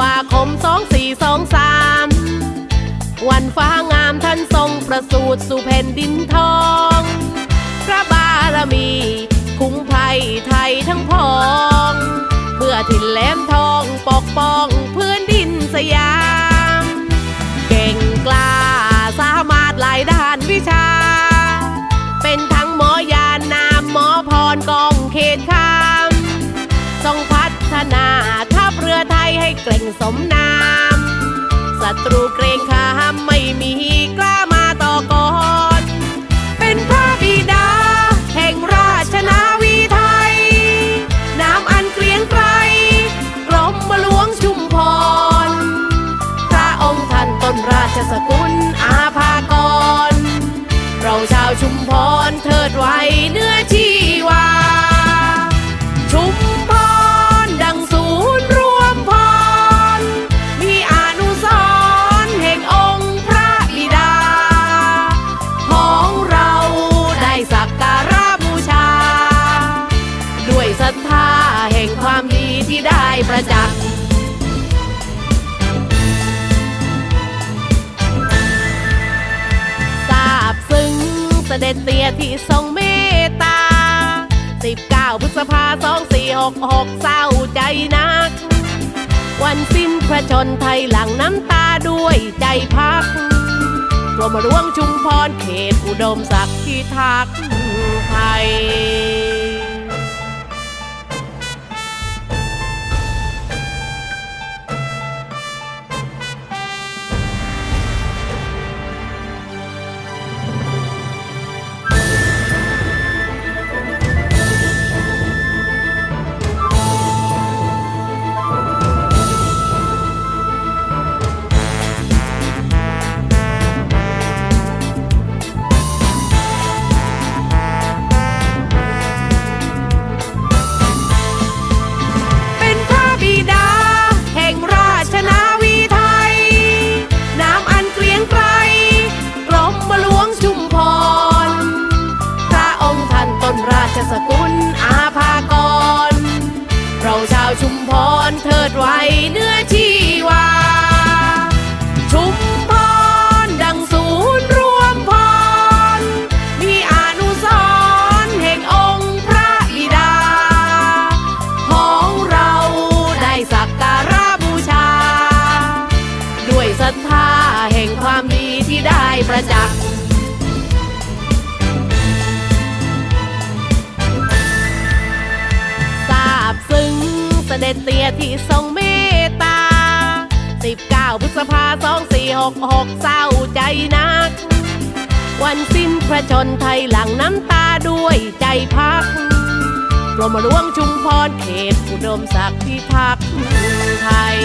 วาคม 2423 วันฟ้างามท่านทรงประสูติสุเพนดินทอง พระบารมี คุ้มภัยไทยทั้งพองเพื่อถิ่นแหลมทองปกป้องพื้นดินสยาม เก่งกล้าสามารถหลายด้านวิชา เป็นทั้งหมอยานามหมอพรกองเขตคำทรงพัฒนา เรือไทยให้เกร่งสมนามศัตรูเกรงขามไม่มีกล้ามาต่อกรเป็นพระบิดา แห่งราชนาวีไทย น้ำอันเกลียงไกรกรมหลวงชุมพร พระองค์ท่านต้นราชสกุลอาภากร เราชาวชุมพรเทิดไว้เนื้อชีวา ด็จเตียที่ทรงเมตตา 19 พฤษภา2466 เศร้าใจนัก วันสิ้นพระชนไทยหลังน้ำตาด้วยใจพักกรมหลวงชุมพรเขตอุดมศักดิ์ที่ทักไทย ประจักษ์ทราบซึ้งเสด็จเตียที่ทรงเมตตา 19 พฤษภา2466 เศร้าใจนัก วันสิ้นพระชนไทยหลังน้ำตาด้วยใจพักกรมหลวงชุมพรเขตอุดมศักดิ์ที่ทักไทย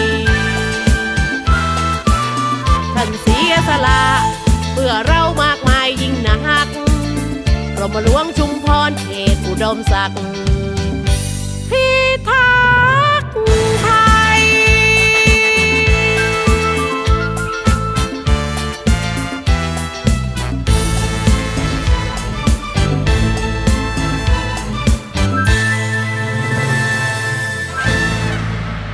รมหลวงชุมพรเขตอุดมศักดิ์